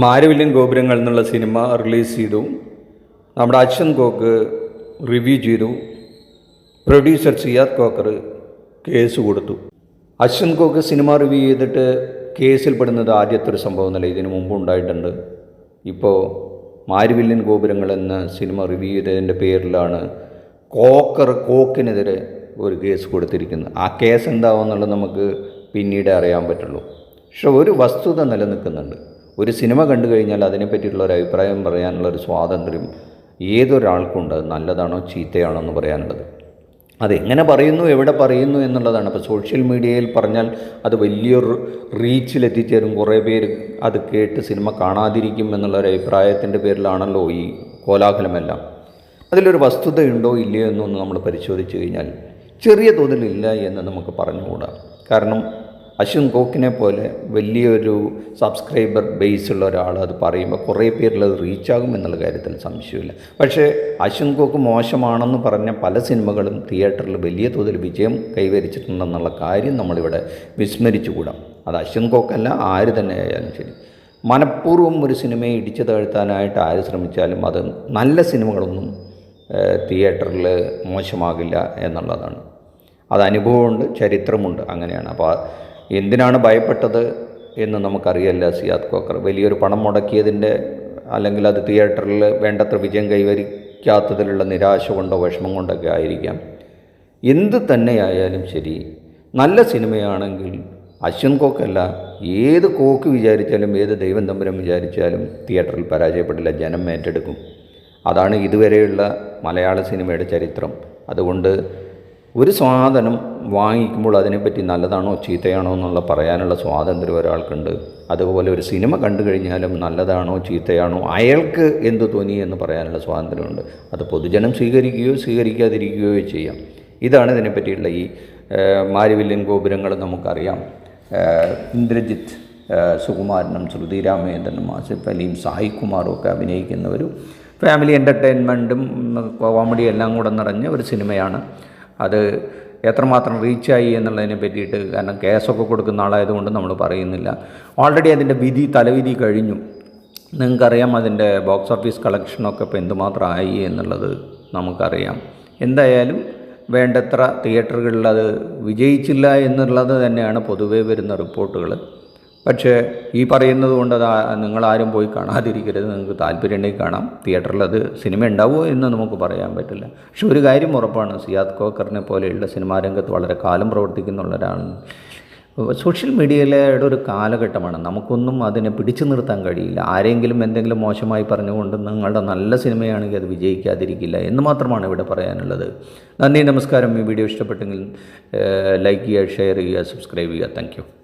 മാരവില്യൻ ഗോപുരങ്ങൾ എന്നുള്ള cinema release ചെയ്തു. നമ്മുടെ അച്ഛൻ കോക്ക് റിവ്യൂ ചെയ്തു. പ്രൊഡ്യൂസർ സിയാദ് കോക്കർ കേസ് കൊടുത്തു. അശ്വൻ കോക്ക് സിനിമ റിവ്യൂ ചെയ്തിട്ട് കേസിൽ പെടുന്നത് ആദ്യത്തെ ഒരു സംഭവം എന്നല്ല ഇതിനു മുമ്പ് ഉണ്ടായിട്ടുണ്ട്. ഇപ്പോൾ മാരുവില്യൻ ഗോപുരങ്ങൾ എന്ന സിനിമ റിവ്യൂ ചെയ്തതിന്റെ പേരിലാണ് കോക്കർ കോക്കിനെതിരെ ഒരു കേസ് കൊടുത്തിരിക്കുന്നത്. ആ കേസ് എന്താവുമെന്നുള്ളത് നമുക്ക് പിന്നീട് അറിയാൻ പറ്റുള്ളൂ. പക്ഷെ ഒരു വസ്തുത നിലനിൽക്കുന്നുണ്ട്. ഒരു സിനിമ കണ്ടു കഴിഞ്ഞാൽ അതിനെപ്പറ്റിയിട്ടുള്ള ഒരു അഭിപ്രായം പറയാനുള്ള ഒരു സ്വാതന്ത്ര്യം ഏതൊരാൾക്കുണ്ട്? നല്ലതാണോ? ചീത്തയാണോ എന്ന് പറയാനുള്ളത്. അതെങ്ങനെ പറയുന്നു? എവിടെ പറയുന്നു എന്നുള്ളതാണ്. അപ്പോൾ സോഷ്യൽ മീഡിയയിൽ പറഞ്ഞാൽ അത് വലിയൊരു റീച്ചിലെത്തിച്ചേരും. കുറേ പേര് അത് കേട്ട് സിനിമ കാണാതിരിക്കും എന്നുള്ളൊരു അഭിപ്രായത്തിന്റെ പേരിലാണല്ലോ ഈ കോലാഹലമെല്ലാം. അതിലൊരു വസ്തുതയുണ്ടോ ഇല്ലയോ എന്നൊന്ന് നമ്മൾ പരിശോധിച്ച് കഴിഞ്ഞാൽ ചെറിയ തോതിലില്ല എന്ന് നമുക്ക് പറഞ്ഞുകൂടാ. കാരണം അശ്വിൻ കോക്കിനെ പോലെ വലിയൊരു സബ്സ്ക്രൈബർ ബേസ് ഉള്ള ഒരാൾ അത് പറയുമ്പോൾ കുറേ പേരിൽ അത് റീച്ചാകും എന്നുള്ള കാര്യത്തിൽ സംശയമില്ല. പക്ഷേ അശ്വിൻ കോക്ക് മോശമാണെന്ന് പറഞ്ഞ പല സിനിമകളും തിയേറ്ററിൽ വലിയ തോതിൽ വിജയം കൈവരിച്ചിട്ടുണ്ടെന്നുള്ള കാര്യം നമ്മളിവിടെ വിസ്മരിച്ചുകൂടാം. അത് അശ്വിൻ കോക്കല്ല ആര് തന്നെ ആയാലും ശരി. മനഃപൂർവം ഒരു സിനിമയെ ഇടിച്ചു താഴ്ത്താനായിട്ട് ആര് ശ്രമിച്ചാലും അത് നല്ല സിനിമകളൊന്നും തിയേറ്ററിൽ മോശമാകില്ല എന്നുള്ളതാണ്. അത് അനുഭവമുണ്ട് ചരിത്രമുണ്ട് അങ്ങനെയാണ്. അപ്പോൾ എന്തിനാണ് ഭയപ്പെട്ടത് എന്ന് നമുക്കറിയില്ല സിയാദ് കോക്കർ. വലിയൊരു പണം മുടക്കിയതിന്റെ അല്ലെങ്കിൽ അത് തിയേറ്ററിൽ വേണ്ടത്ര വിജയം കൈവരിക്കാത്തതിലുള്ള നിരാശ കൊണ്ടോ വിഷമം കൊണ്ടൊക്കെ ആയിരിക്കാം. എന്ത് തന്നെയായാലും ശരി നല്ല സിനിമയാണെങ്കിൽ അശ്വൻ കോക്കല്ല ഏത് കോക്ക് വിചാരിച്ചാലും ഏത് ദൈവം തമ്പുരം വിചാരിച്ചാലും തിയേറ്ററിൽ പരാജയപ്പെടില്ല ജനം ഏറ്റെടുക്കും. അതാണ് ഇതുവരെയുള്ള മലയാള സിനിമയുടെ ചരിത്രം. അതുകൊണ്ട് ഒരു സാധനം വാങ്ങിക്കുമ്പോൾ അതിനെപ്പറ്റി നല്ലതാണോ ചീത്തയാണോ എന്നുള്ള പറയാനുള്ള സ്വാതന്ത്ര്യം ഒരാൾക്കുണ്ട്. അതുപോലെ ഒരു സിനിമ കണ്ടു കഴിഞ്ഞാലും നല്ലതാണോ ചീത്തയാണോ അയാൾക്ക് എന്ത് തോന്നി എന്ന് പറയാനുള്ള സ്വാതന്ത്ര്യമുണ്ട്. അത് പൊതുജനം സ്വീകരിക്കുകയോ സ്വീകരിക്കാതിരിക്കുകയോ ചെയ്യാം. ഇതാണ് ഇതിനെപ്പറ്റിയുള്ള ഈ മാരിവില്യൻ ഗോപുരങ്ങൾ നമുക്കറിയാം. ഇന്ദ്രജിത്ത് സുകുമാരനും ശ്രുതി രാമേന്ദ്രനും ആസിഫ് അലിയും സായി കുമാറും ഒക്കെ അഭിനയിക്കുന്ന ഒരു ഫാമിലി എന്റർടൈൻമെന്റും കോമഡിയും എല്ലാം കൂടെ നിറഞ്ഞ ഒരു സിനിമയാണ്. അത് എത്രമാത്രം റീച്ചായി എന്നുള്ളതിനെ പറ്റിയിട്ട് കാരണം കേസൊക്കെ കൊടുക്കുന്ന ആളായതുകൊണ്ട് നമ്മൾ പറയുന്നില്ല. ഓൾറെഡി അതിന്റെ വിധി തലവിധി കഴിഞ്ഞു. നിങ്ങൾക്കറിയാം അതിന്റെ ബോക്സ് ഓഫീസ് കളക്ഷനൊക്കെ ഇപ്പോൾ എന്തുമാത്രം ആയി എന്നുള്ളത് നമുക്കറിയാം. എന്തായാലും വേണ്ടത്ര തിയേറ്ററുകളിൽ അത് വിജയിച്ചില്ല എന്നുള്ളത് തന്നെയാണ് പൊതുവേ വരുന്ന റിപ്പോർട്ടുകൾ. പക്ഷേ ഈ പറയുന്നത് കൊണ്ട് അത് നിങ്ങളാരും പോയി കാണാതിരിക്കരുത്. നിങ്ങൾക്ക് താല്പര്യമുണ്ടെങ്കിൽ കാണാം. തിയേറ്ററിൽ അത് സിനിമ ഉണ്ടാവുമോ എന്ന് നമുക്ക് പറയാൻ പറ്റില്ല. പക്ഷെ ഒരു കാര്യം ഉറപ്പാണ്. സിയാദ് കോക്കറിനെ പോലെയുള്ള സിനിമാ രംഗത്ത് വളരെ കാലം പ്രവർത്തിക്കുന്ന ഒരാളാണ് സോഷ്യൽ മീഡിയയിലെ ഒരു കാലഘട്ടമാണ്. നമുക്കൊന്നും അതിനെ പിടിച്ചു നിർത്താൻ കഴിയില്ല. ആരെങ്കിലും എന്തെങ്കിലും മോശമായി പറഞ്ഞുകൊണ്ട് നിങ്ങളുടെ നല്ല സിനിമയാണെങ്കിൽ അത് വിജയിക്കാതിരിക്കില്ല എന്ന് മാത്രമാണ് ഇവിടെ പറയാനുള്ളത്. നന്ദി നമസ്കാരം. ഈ വീഡിയോ ഇഷ്ടപ്പെട്ടെങ്കിൽ ലൈക്ക് ചെയ്യുക ഷെയർ ചെയ്യുക സബ്സ്ക്രൈബ് ചെയ്യുക. താങ്ക്